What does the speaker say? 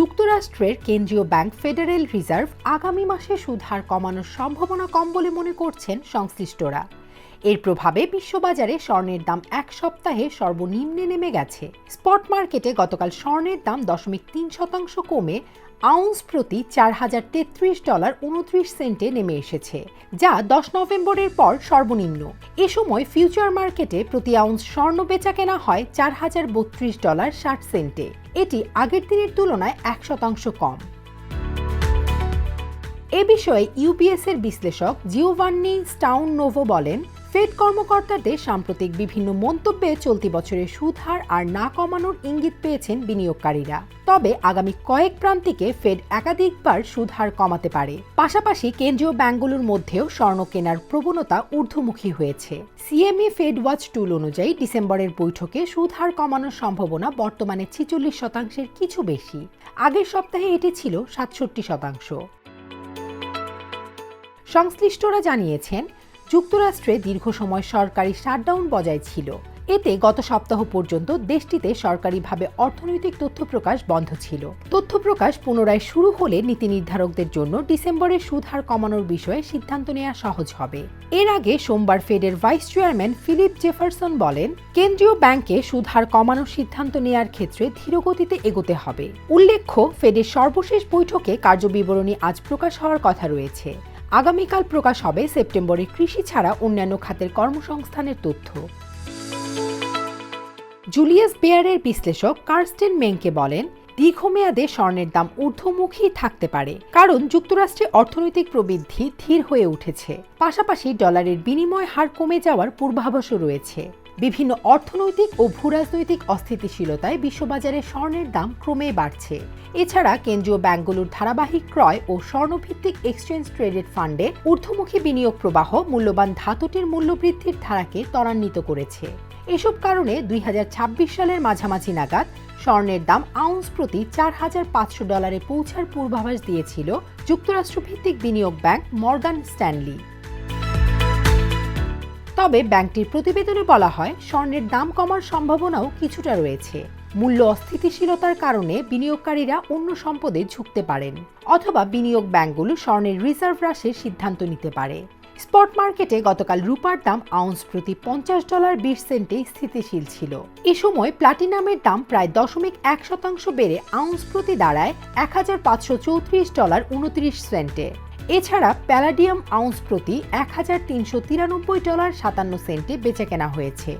যুক্তরাষ্ট্রের কেন্দ্রীয় bank federal reserve আগামী মাসে সুদহার কমানোর সম্ভাবনা কম বলে মনে করছেন সংশ্লিষ্টরা। এর প্রভাবে বিশ্ববাজারে স্বর্ণের দাম এক সপ্তাহে সর্বনিম্নে নেমে গেছে। স্পট মার্কেটে গতকাল স্বর্ণের দাম দশমিক তিন শতাংশ কমে আউন্স প্রতি চার হাজার তেত্রিশ ডলার উনত্রিশ সেন্টে নেমে এসেছে, যা দশ নভেম্বরের পর সর্বনিম্ন। এ সময় ফিউচার মার্কেটে প্রতি আউন্স স্বর্ণ বেচা কেনা হয় চার হাজার বত্রিশ ডলার ষাট সেন্টে। এটি আগের দিনের তুলনায় এক শতাংশ কম। এ বিষয়ে ইউবিএস এর বিশ্লেষক জিওভান্নি স্টাউন নোভো বলেন, ফেড কর্মকর্তাদের সাম্প্রতিক বিভিন্ন মন্তব্যে চলতি বছরের সুদ হার আর না কমানোর ইঙ্গিত পেয়েছেন বিনিয়োগকারীরা। তবে আগামী কয়েক প্রান্তিকে ফেড একাধিকবার সুদ হার কমাতে পারে। পাশাপাশি কেন্দ্রীয় ব্যাংকগুলোর মধ্যেও স্বর্ণ কেনার প্রবণতা ঊর্ধ্বমুখী হয়েছে। সিএমএ ফেড ওয়াচ টুল অনুযায়ী ডিসেম্বরের বৈঠকে সুদ হার কমানোর সম্ভাবনা বর্তমানে ছিচল্লিশ শতাংশের কিছু বেশি। আগের সপ্তাহে এটি ছিল সাতষট্টি শতাংশ। সংশ্লিষ্টরা জানিয়েছেন, যুক্তরাষ্ট্রে দীর্ঘ সময় সরকারি শাটডাউন বজায় ছিল। এতে গত সপ্তাহ পর্যন্ত দেশটিতে সরকারিভাবে অর্থনৈতিক তথ্য প্রকাশ বন্ধ ছিল। তথ্য প্রকাশ পুনরায় শুরু হলে নীতি নির্ধারকদের জন্য ডিসেম্বরে সুদ হার কমানোর বিষয়ে সিদ্ধান্ত নেওয়া সহজ হবে। এর আগে সোমবার ফেডের ভাইস চেয়ারম্যান ফিলিপ জেফারসন বলেন, কেন্দ্রীয় ব্যাংকে সুদ হার কমানোর সিদ্ধান্ত নেওয়ার ক্ষেত্রে ধীরগতিতে এগোতে হবে। উল্লেখ্য, ফেডের সর্বশেষ বৈঠকে কার্যবিবরণী আজ প্রকাশ হওয়ার কথা রয়েছে। আগামীকাল প্রকাশ হবে সেপ্টেম্বরে কৃষি ছাড়া অন্যান্য খাতের কর্মসংস্থানের তথ্য। জুলিয়াস বেয়ারের বিশ্লেষক কার্স্টেন মেংকে বলেন, দীর্ঘমেয়াদে স্বর্ণের দাম ঊর্ধ্বমুখী থাকতে পারে, কারণ যুক্তরাষ্ট্রে অর্থনৈতিক প্রবৃদ্ধি ধীর হয়ে উঠেছে। পাশাপাশি ডলারের বিনিময় হার কমে যাওয়ার পূর্বাভাসও রয়েছে। বিভিন্ন অর্থনৈতিক ও ভূরাজনৈতিক অস্থিতিশীলতায় বিশ্ববাজারে স্বর্ণের দাম ক্রমে বাড়ছে। এছাড়া কেন্দ্রীয় ব্যাংকগুলোর ধারাবাহিক ক্রয় ও স্বর্ণভিত্তিক এক্সচেঞ্জ ট্রেডেড ফান্ডে ঊর্ধ্বমুখী বিনিয়োগ প্রবাহ মূল্যবান ধাতুটির মূল্যবৃদ্ধির ধারাকে ত্বরান্বিত করেছে। এসব কারণে দুই হাজার ছাব্বিশ সালের মাঝামাঝি নাগাদ স্বর্ণের দাম আউন্স প্রতি চার হাজার পাঁচশো ডলারে পৌঁছার পূর্বাভাস দিয়েছিল যুক্তরাষ্ট্রভিত্তিক বিনিয়োগ ব্যাংক মর্গান স্ট্যানলি। তবে ব্যাংকটির প্রতিবেদনে বলা হয়, স্বর্ণের দাম কমার সম্ভাবনাও কিছুটা রয়েছে। মূল্য অস্থিতিশীলতার কারণে বিনিয়োগকারীরা অন্য সম্পদে ঝুঁকতে পারেন, অথবা বিনিয়োগ ব্যাংকগুলো স্বর্ণের রিজার্ভ হ্রাসের সিদ্ধান্ত নিতে পারে। স্পট মার্কেটে গতকাল রূপার দাম আউন্স প্রতি পঞ্চাশ ডলার বিশ সেন্টে স্থিতিশীল ছিল। এ সময় প্লাটিনামের দাম প্রায় দশমিক এক শতাংশ বেড়ে আউন্স প্রতি দাঁড়ায় এক হাজার পাঁচশো চৌত্রিশ ডলার উনত্রিশ সেন্টে। এছাড়া প্যালাডিয়াম আউন্স প্রতি এক হাজার তিনশো তিরানব্বই ডলার সাতান্ন সেন্টে বেচে কেনা হয়েছে।